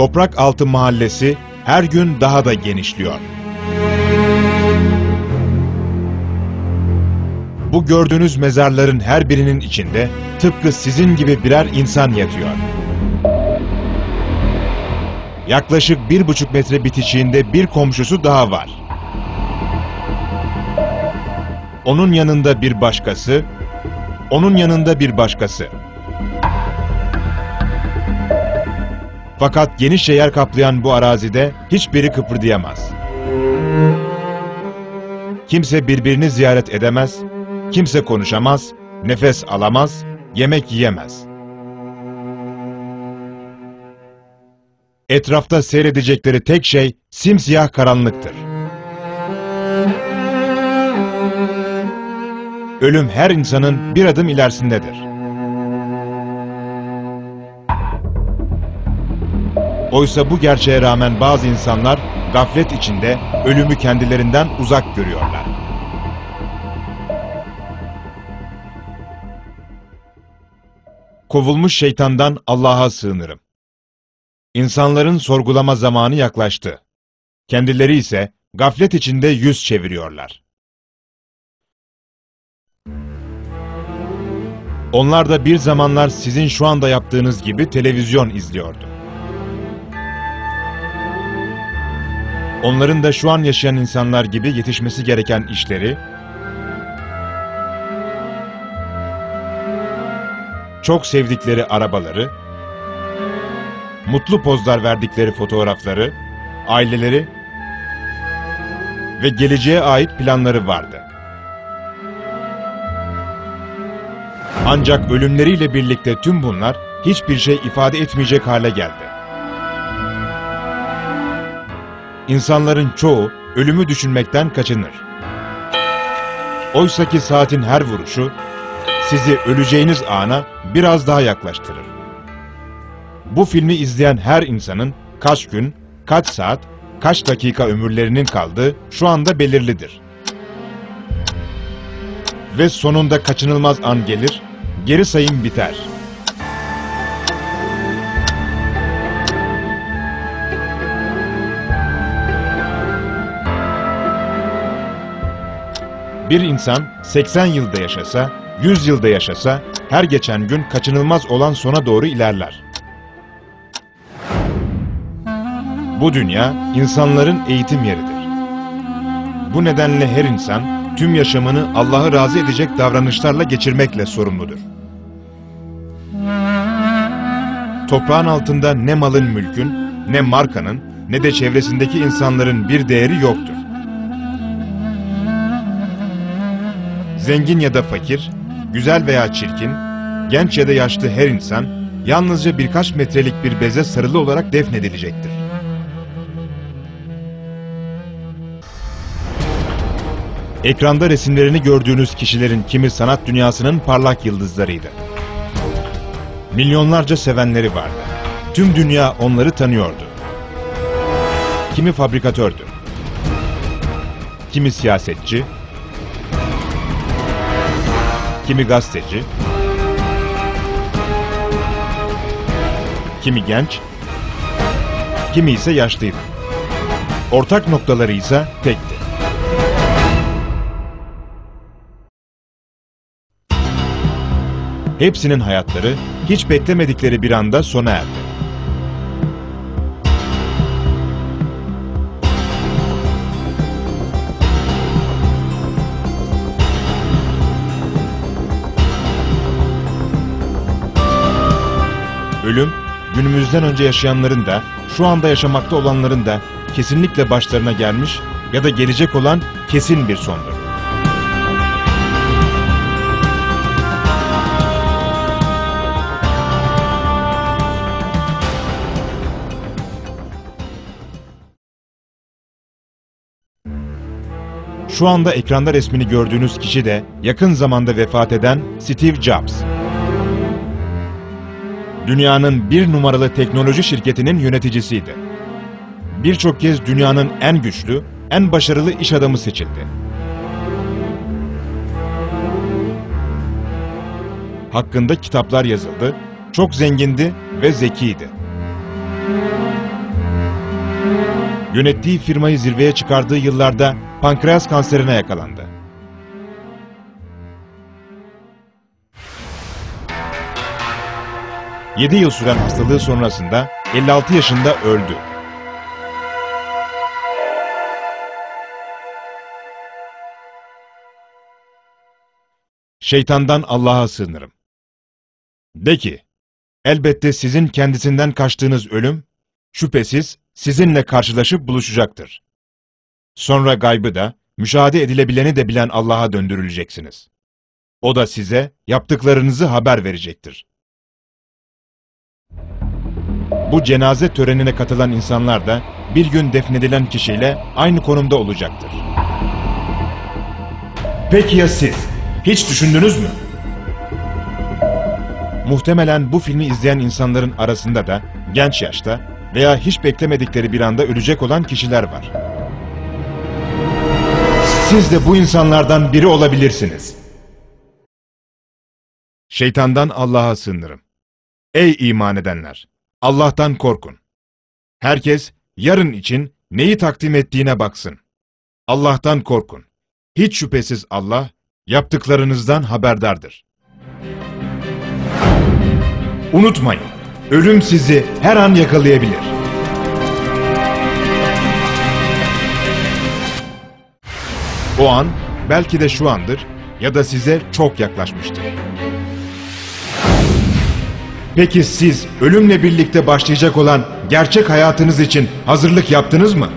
Toprak Altı Mahallesi her gün daha da genişliyor. Bu gördüğünüz mezarların her birinin içinde tıpkı sizin gibi birer insan yatıyor. Yaklaşık bir buçuk metre bitişiğinde bir komşusu daha var. Onun yanında bir başkası, onun yanında bir başkası. Fakat genişçe yer kaplayan bu arazide hiçbiri kıpırdayamaz. Kimse birbirini ziyaret edemez, kimse konuşamaz, nefes alamaz, yemek yiyemez. Etrafta seyredecekleri tek şey simsiyah karanlıktır. Ölüm her insanın bir adım ilerisindedir. Oysa bu gerçeğe rağmen bazı insanlar gaflet içinde ölümü kendilerinden uzak görüyorlar. Kovulmuş şeytandan Allah'a sığınırım. İnsanların sorgulama zamanı yaklaştı. Kendileri ise gaflet içinde yüz çeviriyorlar. Onlar da bir zamanlar sizin şu anda yaptığınız gibi televizyon izliyordu. Onların da şu an yaşayan insanlar gibi yetişmesi gereken işleri, çok sevdikleri arabaları, mutlu pozlar verdikleri fotoğrafları, aileleri ve geleceğe ait planları vardı. Ancak ölümleriyle birlikte tüm bunlar hiçbir şey ifade etmeyecek hale geldi. İnsanların çoğu ölümü düşünmekten kaçınır. Oysa ki saatin her vuruşu sizi öleceğiniz ana biraz daha yaklaştırır. Bu filmi izleyen her insanın kaç gün, kaç saat, kaç dakika ömürlerinin kaldığı şu anda belirlidir. Ve sonunda kaçınılmaz an gelir, geri sayım biter. Bir insan 80 yılda yaşasa, 100 yılda yaşasa, her geçen gün kaçınılmaz olan sona doğru ilerler. Bu dünya, insanların eğitim yeridir. Bu nedenle her insan, tüm yaşamını Allah'ı razı edecek davranışlarla geçirmekle sorumludur. Toprağın altında ne malın mülkün, ne markanın, ne de çevresindeki insanların bir değeri yoktur. Zengin ya da fakir, güzel veya çirkin, genç ya da yaşlı her insan, yalnızca birkaç metrelik bir beze sarılı olarak defnedilecektir. Ekranda resimlerini gördüğünüz kişilerin kimi sanat dünyasının parlak yıldızlarıydı. Milyonlarca sevenleri vardı. Tüm dünya onları tanıyordu. Kimi fabrikatördü. Kimi siyasetçi. Kimi gazeteci. Kimi genç. Kimi ise yaşlıydı. Ortak noktaları ise tekti. Hepsinin hayatları hiç beklemedikleri bir anda sona erdi. Ölüm, günümüzden önce yaşayanların da, şu anda yaşamakta olanların da kesinlikle başlarına gelmiş ya da gelecek olan kesin bir sondur. Şu anda ekranda resmini gördüğünüz kişi de yakın zamanda vefat eden Steve Jobs. Dünyanın bir numaralı teknoloji şirketinin yöneticisiydi. Birçok kez dünyanın en güçlü, en başarılı iş adamı seçildi. Hakkında kitaplar yazıldı, çok zengindi ve zekiydi. yönettiği firmayı zirveye çıkardığı yıllarda pankreas kanserine yakalandı. Yedi yıl süren hastalığı sonrasında 56 yaşında öldü. Şeytandan Allah'a sığınırım. De ki, elbette sizin kendisinden kaçtığınız ölüm, şüphesiz sizinle karşılaşıp buluşacaktır. Sonra gaybı da, müşahede edilebileni de bilen Allah'a döndürüleceksiniz. O da size yaptıklarınızı haber verecektir. Bu cenaze törenine katılan insanlar da bir gün defnedilen kişiyle aynı konumda olacaktır. Peki ya siz? Hiç düşündünüz mü? Muhtemelen bu filmi izleyen insanların arasında da genç yaşta veya hiç beklemedikleri bir anda ölecek olan kişiler var. Siz de bu insanlardan biri olabilirsiniz. Şeytandan Allah'a sığınırım. Ey iman edenler! Allah'tan korkun. Herkes yarın için neyi takdim ettiğine baksın. Allah'tan korkun. Hiç şüphesiz Allah yaptıklarınızdan haberdardır. Unutmayın, ölüm sizi her an yakalayabilir. O an belki de şu andır ya da size çok yaklaşmıştır. Peki siz ölümle birlikte başlayacak olan gerçek hayatınız için hazırlık yaptınız mı?